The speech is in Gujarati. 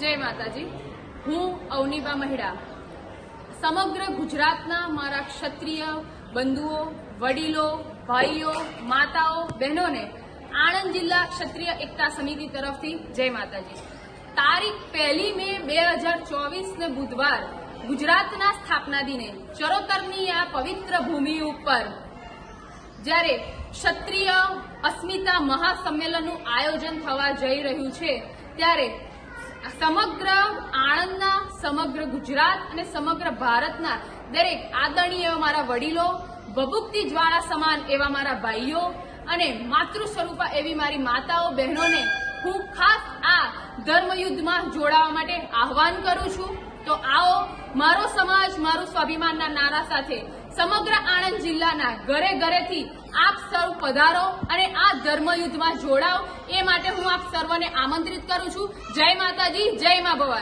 જય માતાજી. હું અવનીબા મહેડા. સમગ્ર ગુજરાતના મારા ક્ષત્રિય બંધુઓ, વડીલો, ભાઈઓ, માતાઓ, બહેનોને આણંદ જિલ્લા ક્ષત્રિય એકતા સમિતિ તરફથી જય માતાજી. તારીખ પહેલી મે બે હજાર ચોવીસને બુધવાર ગુજરાતના સ્થાપના દિને ચરોતરની આ પવિત્ર ભૂમિ ઉપર જ્યારે ક્ષત્રિય અસ્મિતા મહાસંમેલનનું આયોજન થવા જઈ રહ્યું છે, ત્યારે સમગ્ર આણંદના, સમગ્ર ગુજરાત અને સમગ્ર ભારતના દરેક આદરણીય મારા વડીલો, ભભૂકતી જ્વાળા સમાન એવા મારા ભાઈઓ અને માતૃ સ્વરૂપા એવી મારી માતાઓ, બહેનોને હું ખાસ આ ધર્મયુદ્ધમાં જોડાવા માટે આહવાન કરું છું. તો આવો, મારો સમાજ, મારું સ્વાભિમાનના નારા સાથે સમગ્ર આણંદ જિલ્લાના ઘરે ઘરેથી આપ સૌ પધારો અને આ ધર્મયુદ્ધમાં જોડાઓ એ માટે હું આપ સર્વને આમંત્રિત કરું છું. જય માતાજી, જય મા ભવાની.